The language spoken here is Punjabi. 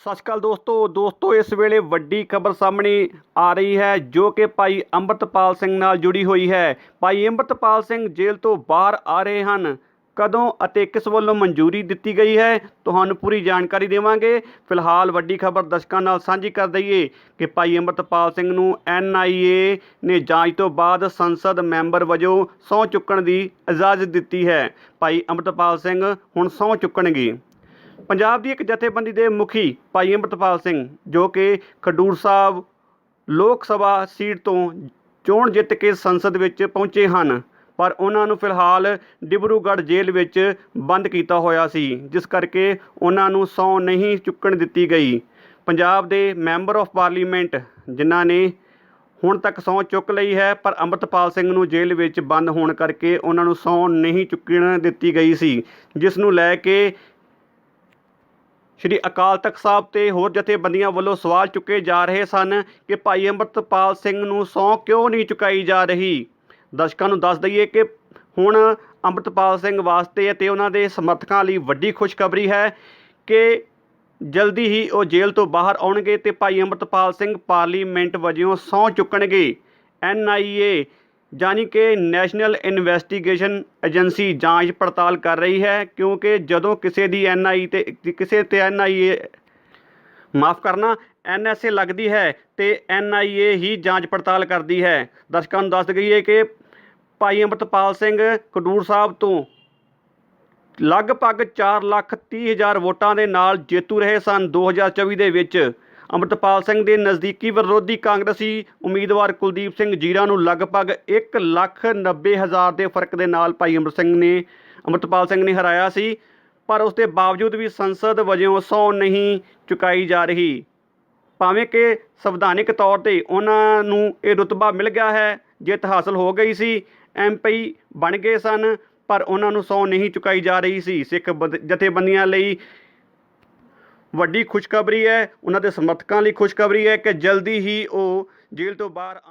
ਸਤਿ ਸ਼੍ਰੀ ਅਕਾਲ ਦੋਸਤੋ। ਦੋਸਤੋ, ਇਸ ਵੇਲੇ ਵੱਡੀ ਖਬਰ ਸਾਹਮਣੇ ਆ ਰਹੀ ਹੈ, ਜੋ ਕਿ ਭਾਈ ਅੰਮ੍ਰਿਤਪਾਲ ਸਿੰਘ ਨਾਲ ਜੁੜੀ ਹੋਈ ਹੈ। ਭਾਈ ਅੰਮ੍ਰਿਤਪਾਲ ਸਿੰਘ ਜੇਲ੍ਹ ਤੋਂ ਬਾਹਰ ਆ ਰਹੇ ਹਨ। ਕਦੋਂ ਅਤੇ ਕਿਸ ਵੱਲੋਂ ਮਨਜ਼ੂਰੀ ਦਿੱਤੀ ਗਈ ਹੈ, ਤੁਹਾਨੂੰ ਪੂਰੀ ਜਾਣਕਾਰੀ ਦੇਵਾਂਗੇ। ਫਿਲਹਾਲ ਵੱਡੀ ਖਬਰ ਦਰਸ਼ਕਾਂ ਨਾਲ ਸਾਂਝੀ ਕਰ ਦਈਏ ਕਿ ਭਾਈ ਅੰਮ੍ਰਿਤਪਾਲ ਸਿੰਘ ਨੂੰ ਐਨਆਈਏ ਨੇ ਜਾਂਚ ਤੋਂ ਬਾਅਦ ਸੰਸਦ ਮੈਂਬਰ ਵਜੋਂ ਸਹੁੰ ਚੁੱਕਣ ਦੀ ਇਜਾਜ਼ਤ ਦਿੱਤੀ ਹੈ। ਭਾਈ ਅੰਮ੍ਰਿਤਪਾਲ ਸਿੰਘ ਹੁਣ ਸਹੁੰ ਚੁੱਕਣਗੇ। ਪੰਜਾਬ ਦੀ ਇੱਕ ਜਥੇਬੰਦੀ ਦੇ ਮੁਖੀ ਭਾਈ ਅੰਮ੍ਰਿਤਪਾਲ ਸਿੰਘ, ਜੋ ਕਿ ਖਡੂਰ ਸਾਹਿਬ ਲੋਕ ਸਭਾ ਸੀਟ ਤੋਂ ਚੋਣ ਜਿੱਤ ਕੇ ਸੰਸਦ ਵਿੱਚ ਪਹੁੰਚੇ ਹਨ, ਪਰ ਉਹਨਾਂ ਨੂੰ ਫਿਲਹਾਲ ਡਿਬਰੂਗੜ੍ਹ ਜੇਲ੍ਹ ਵਿੱਚ ਬੰਦ ਕੀਤਾ ਹੋਇਆ ਸੀ, ਜਿਸ ਕਰਕੇ ਉਹਨਾਂ ਨੂੰ ਸਹੁੰ ਨਹੀਂ ਚੁੱਕਣ ਦਿੱਤੀ ਗਈ। ਪੰਜਾਬ ਦੇ ਮੈਂਬਰ ਆਫ ਪਾਰਲੀਮੈਂਟ, ਜਿਨ੍ਹਾਂ ਨੇ ਹੁਣ ਤੱਕ ਸਹੁੰ ਚੁੱਕ ਲਈ ਹੈ, ਪਰ ਅੰਮ੍ਰਿਤਪਾਲ ਸਿੰਘ ਨੂੰ ਜੇਲ੍ਹ ਵਿੱਚ ਬੰਦ ਹੋਣ ਕਰਕੇ ਉਹਨਾਂ ਨੂੰ ਸਹੁੰ ਨਹੀਂ ਚੁੱਕਣ ਦਿੱਤੀ ਗਈ ਸੀ, ਜਿਸ ਨੂੰ ਲੈ ਕੇ ਸ਼੍ਰੀ ਅਕਾਲ ਤਖਤ ਸਾਹਿਬ ਤੇ ਹੋਰ ਜਥੇਬੰਦੀਆਂ ਵੱਲੋਂ ਸਵਾਲ ਚੁੱਕੇ ਜਾ ਰਹੇ ਸਨ ਕਿ ਭਾਈ ਅੰਮ੍ਰਿਤਪਾਲ ਸਿੰਘ ਨੂੰ ਸਹੁੰ ਕਿਉਂ ਨਹੀਂ ਚੁਕਾਈ ਜਾ ਰਹੀ? ਦਰਸ਼ਕਾਂ ਨੂੰ ਦੱਸ ਦਈਏ ਕਿ ਹੁਣ ਅੰਮ੍ਰਿਤਪਾਲ ਸਿੰਘ ਵਾਸਤੇ ਅਤੇ ਉਹਨਾਂ ਦੇ ਸਮਰਥਕਾਂ ਲਈ ਵੱਡੀ ਖੁਸ਼ਖਬਰੀ ਹੈ ਕਿ ਜਲਦੀ ਹੀ ਉਹ ਜੇਲ੍ਹ ਤੋਂ ਬਾਹਰ ਆਉਣਗੇ ਤੇ ਭਾਈ ਅੰਮ੍ਰਿਤਪਾਲ ਸਿੰਘ ਪਾਰਲੀਮੈਂਟ ਵਜੋਂ ਸਹੁੰ ਚੁੱਕਣਗੇ। ਐਨਆਈਏ ਜਾਨੀ ਕਿ ਨੈਸ਼ਨਲ ਇਨਵੈਸਟੀਗੇਸ਼ਨ ਏਜੰਸੀ ਜਾਂਚ ਪੜਤਾਲ ਕਰ ਰਹੀ ਹੈ, ਕਿਉਂਕਿ ਜਦੋਂ ਕਿਸੇ ਦੀ ਐਨਆਈ ਤੇ, ਕਿਸੇ ਤੇ ਐਨਆਈਏ ਮਾਫ ਕਰਨਾ ਐਨਐਸਏ ਲੱਗਦੀ ਹੈ ਤੇ ਐਨਆਈਏ ਹੀ ਜਾਂਚ ਪੜਤਾਲ ਕਰਦੀ ਹੈ। ਦਰਸ਼ਕਾਂ ਨੂੰ ਦੱਸ ਦਈਏ ਕਿ ਭਾਈ ਅੰਮ੍ਰਿਤਪਾਲ ਸਿੰਘ ਖਡੂਰ ਸਾਹਿਬ ਤੋਂ ਲਗਭਗ 4 ਲੱਖ 30 ਹਜ਼ਾਰ ਵੋਟਾਂ ਦੇ ਨਾਲ ਜੇਤੂ ਰਹੇ ਸਨ 2024 ਦੇ ਵਿੱਚ। ਅੰਮ੍ਰਿਤਪਾਲ ਸਿੰਘ ਦੇ ਨਜ਼ਦੀਕੀ ਵਿਰੋਧੀ ਕਾਂਗਰਸੀ ਉਮੀਦਵਾਰ ਕੁਲਦੀਪ ਸਿੰਘ ਜੀਰਾ ਨੂੰ ਲਗਭਗ 1 ਲੱਖ 90 ਹਜ਼ਾਰ ਦੇ ਫ਼ਰਕ ਦੇ ਨਾਲ ਭਾਈ ਅੰਮ੍ਰਿਤ ਸਿੰਘ ਨੇ, ਅੰਮ੍ਰਿਤਪਾਲ ਸਿੰਘ ਨੇ ਹਰਾਇਆ ਸੀ, ਪਰ ਉਸ ਦੇ ਬਾਵਜੂਦ ਵੀ ਸੰਸਦ ਵਜੋਂ ਸੌ ਨਹੀਂ ਚੁਕਾਈ ਜਾ ਰਹੀ। ਭਾਵੇਂ ਕਿ ਸੰਵਿਧਾਨਿਕ ਤੌਰ ਤੇ ਉਹਨਾਂ ਨੂੰ ਇਹ ਰੁਤਬਾ ਮਿਲ ਗਿਆ ਹੈ, ਜਿੱਤ ਹਾਸਲ ਹੋ ਗਈ ਸੀ ਐਮਪੀ ਬਣ ਗਏ ਸਨ, ਪਰ ਉਹਨਾਂ ਨੂੰ ਸਹੁੰ ਨਹੀਂ ਚੁਕਾਈ ਜਾ ਰਹੀ ਸੀ। ਸਿੱਖ ਬਦ- ਜਥੇਬੰਦੀਆਂ ਲਈ ਵੱਡੀ ਖੁਸ਼ਖਬਰੀ ਹੈ, ਉਹਨਾਂ ਦੇ ਸਮਰਥਕਾਂ ਲਈ ਖੁਸ਼ਖਬਰੀ ਹੈ ਕਿ ਜਲਦੀ ਹੀ ਉਹ ਜੇਲ੍ਹ ਤੋਂ ਬਾਹਰ ਆਉਣ।